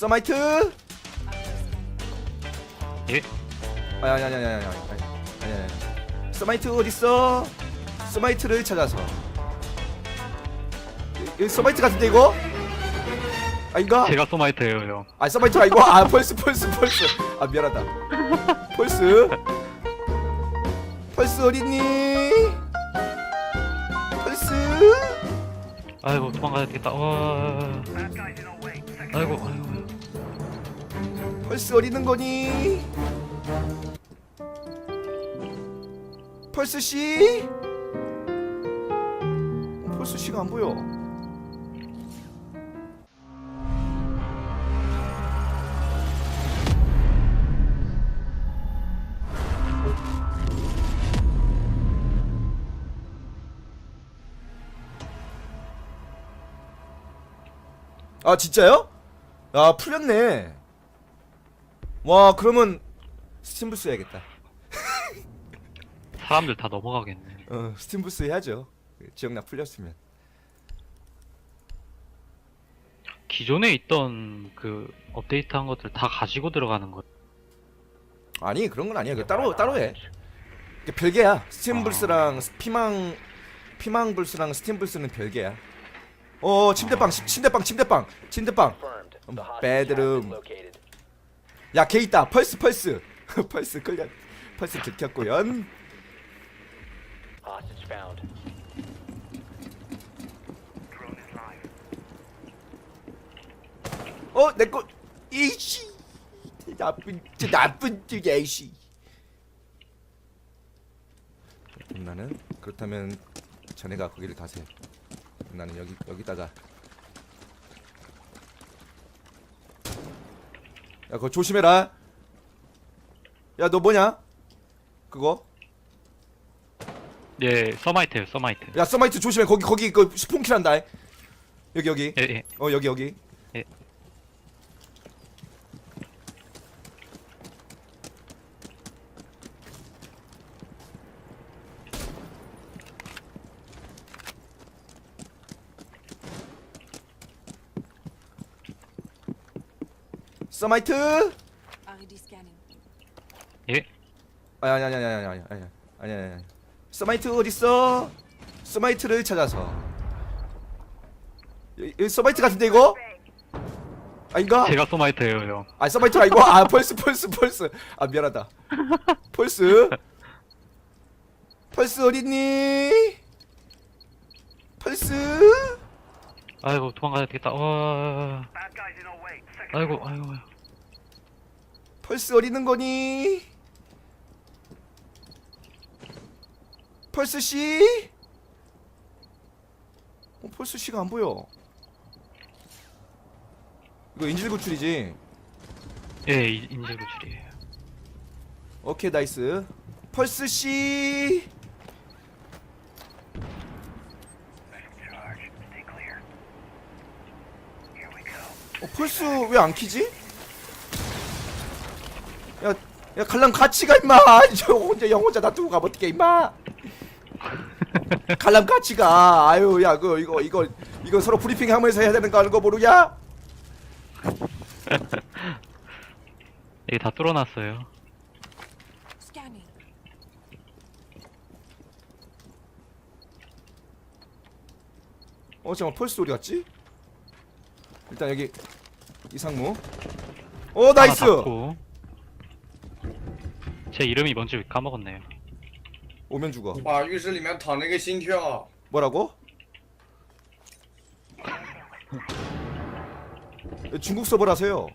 서마이트! 예? 아니 아니 아니 아니 아니 아니 아니 아니 서마이트 어딨어? 서마이트를 찾아서. 이- 이 서마이트 같은데 이거? 아닌가 제가 소마이트예요 형. 아 서마이트 아니고 아 펄스 펄스 펄스. 아 미안하다. 펄스? 펄스 어딨니? 펄스? 아이고 도망가야 되겠다. 와. 아이고 아이고 펄스 어디 있는 거니? 펄스 씨? 어, 펄스 씨가 안 보여. 아 진짜요? 아 풀렸네 와 그러면 스팀부 스 해야겠다. 사람들 다 넘어가겠네. 어 스팀부 스 해야죠. 지역나 풀렸으면. 기존에 있던 그 업데이트한 것들 다 가지고 들어가는 거 아니 그런 건 아니야. 그 따로 따로 해. 이게 별개야. 스팀불스랑 피망 피망불스랑 스팀불스는 별개야. 어 침대방 침- 침대방 침대방 침대방 음, bedroom. 야 걔 있다. 펄스 펄스. 펄스 끌려 펄스 found. 어 내 거 이씨. 나쁜 저 나쁜 띠야 이씨. 나는 그렇다면 자네가 거기를 가세요 나는 여기 여기다가 그거 조심해라. 야 너 뭐냐? 그거? 예 서마이트예요 서마이트. 야 서마이트 조심해. 거기 거기 그 스폰킬 한다. 여기 여기. 예 예. 어 여기 여기. 예. 서마이트. 예? 아니 아니 아니 아니 아니 아니 아니 아니 아니 아니 서마이트 어디 있어? 서마이트를 찾아서 서마이트 같은데 이거? 아닌가? 제가 소마이트예요 형 아 서마이트 아니고 아 펄스 펄스 펄스 아 미안하다 펄스 펄스 어딨니? 펄스 아이고 도망가야 되겠다 와 아이고 아이고 펄스 어디 있는 거니? 펄스 씨? 어, 펄스 씨가 안 보여. 이거 인질 구출이지. 예 이- 인질 구출이에요 오케이 나이스. 펄스 씨. 어, 펄스 왜 안 키지? 야, 야 갈람 같이 가 임마. 저 혼자 영 혼자 놔두고 가면 어떡해 임마. 갈람 같이 가. 아유 야 그 이거 이거 이거 서로 브리핑 하면서 해야 되는 거 아는 거 모르냐? 여기 다 뚫어놨어요 Scanning. 어 잠깐 펄스 어디 갔지? 일단 여기 이상무. 어 나이스. 하나 닫고. 제 이름이 뭔지 까먹었네요 오면 죽어. 把浴室里面躺那个心跳， 뭐라고? 중국 서버라서요.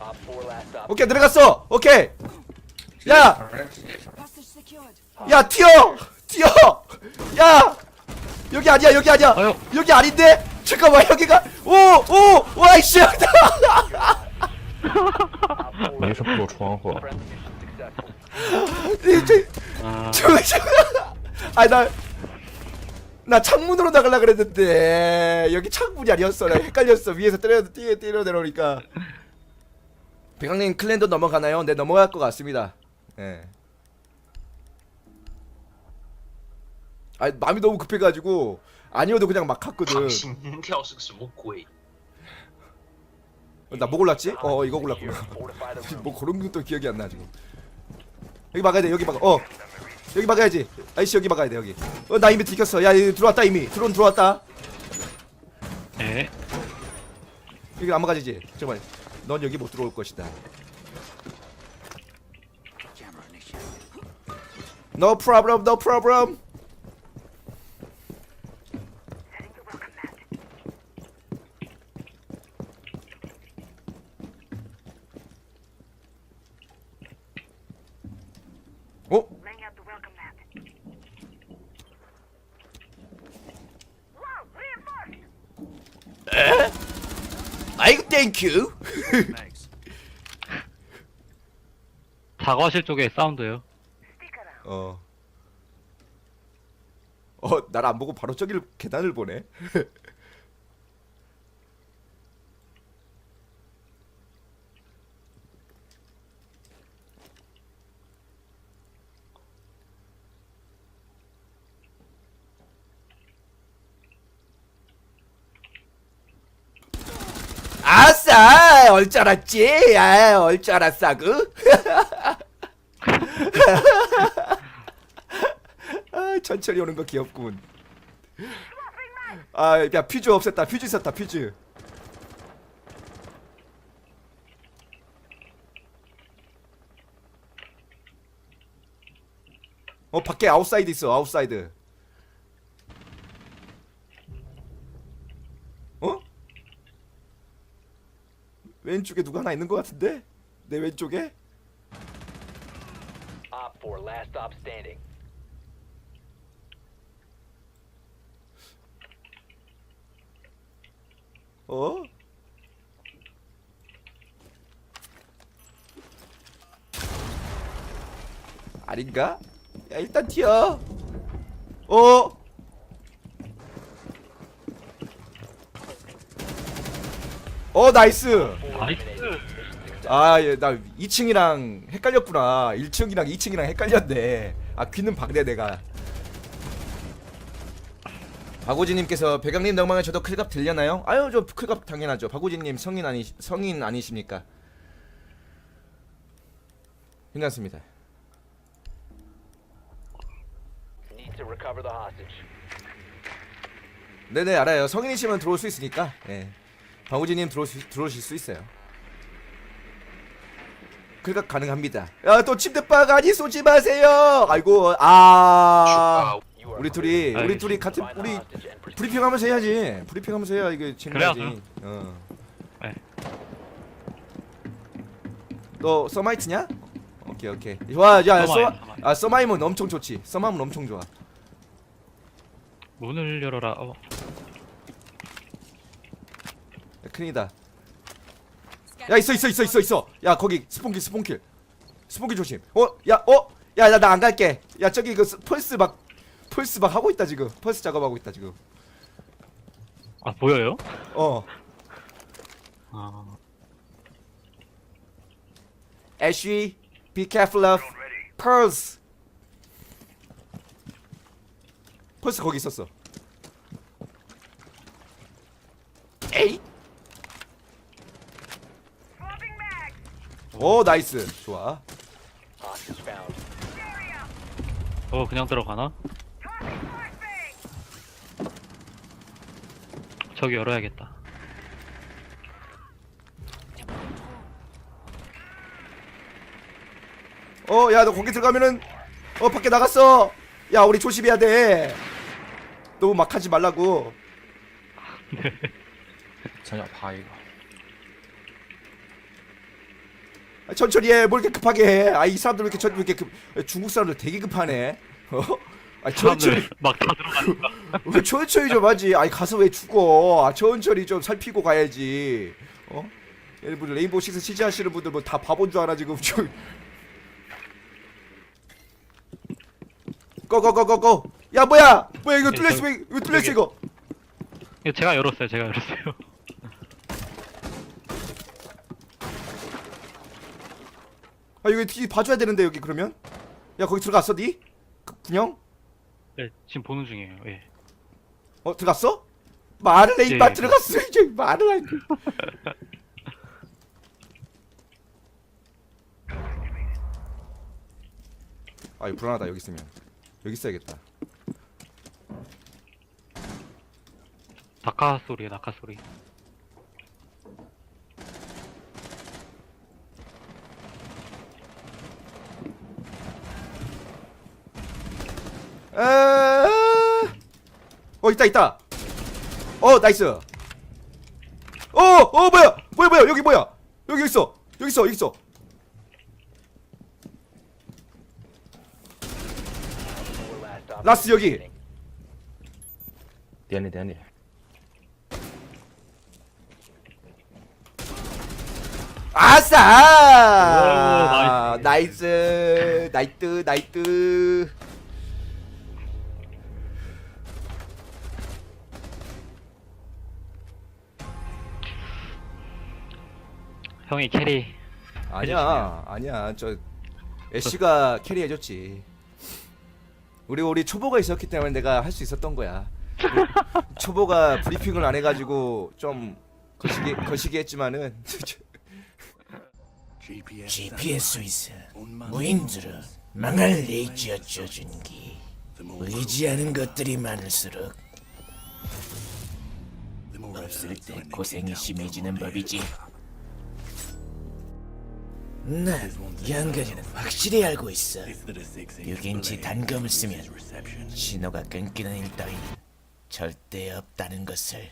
Op 4 last stop. 오케이 들어갔어. 오케이. 야, Passage secured. 야 튀어, 튀어. 야, 여기 아니야, 여기 아니야. 아유. 여기 아닌데. 잠깐만 여기가. 오, 오, 와이씨. 没事，破窗户。 Friendly mission successful. 아 저거 저거. 아니 나. 나 창문으로 나가려 그랬는데 여기 창문이 아니었어. 나 헷갈렸어. 위에서 때려 뛰어 때려 내려오니까. 백강님 클랜도 넘어가나요? 네 넘어갈 것 같습니다. 예. 아 마음이 너무 급해가지고 아니어도 그냥 막 갔거든. 心跳是个什么鬼？ 어, 나뭐 골랐지? 어 이거 골랐구나 Fortify the room. 뭐 그런 것도 기억이 안 나 지금 여기 막아야 돼 여기 막아. 어. 여기 막아야지. 아이씨 여기 막아야 돼 여기. 어 나 이미 들켰어. 야 여기 들어왔다 이미. 드론 들어왔다. 네. 여기 안 막아지지? 잠깐만 넌 여기 못 들어올 것이다. No problem no problem 땡큐 사과실 쪽에 사운드요. 어. 어, 날 안 보고 바로 저기를 계단을 보네. 아싸! 얼 줄 알았지? 아, 얼줄 알았사그? 아, 천천히 오는 거 귀엽군. 아, 야 퓨즈 없앴다. 퓨즈 있었다. 퓨즈. 어, 밖에 아웃사이드 있어. 아웃사이드. 어? 왼쪽에 누가 하나 있는 것 같은데? 내 왼쪽에? Op 4, last stop standing. 어? 아닌가? 야 일단 튀어 어? 어 나이스. 나이스. 아나 2층이랑 헷갈렸구나. 1층이랑 2층이랑 헷갈렸네. 아 귀는 박네 내가. 박오진님께서 백양님 넉망에 저도 클갑 들려나요? 아유 저 클갑 당연하죠. 박오진님 성인 아니 성인 아니십니까? 괜찮습니다. 네네 알아요. 성인이시면 들어올 수 있으니까. 예 박오진님 들어올 수, 들어오실 수 있어요 클갑 가능합니다 야 또 침대박 아니 쏘지 마세요 아이고 아 우리. 둘이 우리 둘이 같은 우리. 브리핑하면서 해야지. 브리핑하면서 해야 이게 재미나지. 그래야죠. 어. 네. 너 서마이트냐? 오케이 오케이. 좋아, 야, 서마이, 서. 아 엄청 좋지. 서마이면 엄청 좋아. 문을 열어라. 어. 야, 큰이다. 야 있어 있어 있어 있어 있어. 야 거기 스폰킬 스폰킬. 스폰킬 조심. 어, 야, 어, 야나 나 안 갈게. 야 저기 그 스- 펄스 막 펄스 막 하고 있다 지금. 펄스 작업하고 있다 지금. 아 보여요? 어. 아. 애쉬, be careful of pearls. 펄스 거기 있었어. 에이. 오 나이스. 좋아. 어 그냥 들어가나? 저기 열어야겠다. 어 야 너 거기 들어가면은 어 밖에 나갔어. 야 우리 조심해야 돼. 너무 막 하지 말라고. 네. 전혀 봐 이거. 아, 천천히 해. 뭘 이렇게 급하게 해. 아, 이 사람들 왜 이렇게 천, 왜 이렇게 급, 중국 사람들 되게 급하네. 어? 아, 천천히. 막다 들어가니까. 왜 천천히 좀 하지. 아니 가서 왜 죽어. 아, 천천히 좀 살피고 가야지. 어? 여러분 레인보우 식스 시지하시는 분들 뭐 다 바본 줄 알아 지금. 고고고고고. 야 뭐야? 뭐야 이거 네, 뚫렸어? 저- 왜 이거 뚫렸어 이거? 이거 제가 열었어요. 제가 열었어요. 아 여기 뒤 봐줘야 되는데 여기 그러면 야 거기 들어갔어 니? 그, 군영? 네, 지금 보는 중이에요. 예. 어 들어갔어? 말을 해 이마 네. 예, 예. 들어갔어 이제 말을 해 아 이거 불안하다 여기 있으면 여기 있어야겠다 낙하 소리야, 낙하 소리. 어 있다 있다. 어 나이스. 어어 어, 뭐야? 뭐야 뭐야? 여기 뭐야? 여기 있어. 여기 있어 여기 있어. 라스 여기. 미안해 미안해 아싸! 오, 나이스. 나이스 나이트 나이트. 형이 캐리. 아니야 아니야. 저 애쉬가 캐리해줬지. 우리 우리 초보가 있었기 때문에 내가 할 수 있었던 거야. 초보가 브리핑을 안 해가지고 좀 거시기 거시기 했지만은 GPS 위서 무인들어 망할 레이지어 쪄준기. 의지하는 것들이 많을수록 없을 때 고생이 심해지는 법이지 난 양가리는 확실히 알고 있어. 6인치 단검을 쓰면 신호가 끊기는 일 따윈 절대 없다는 것을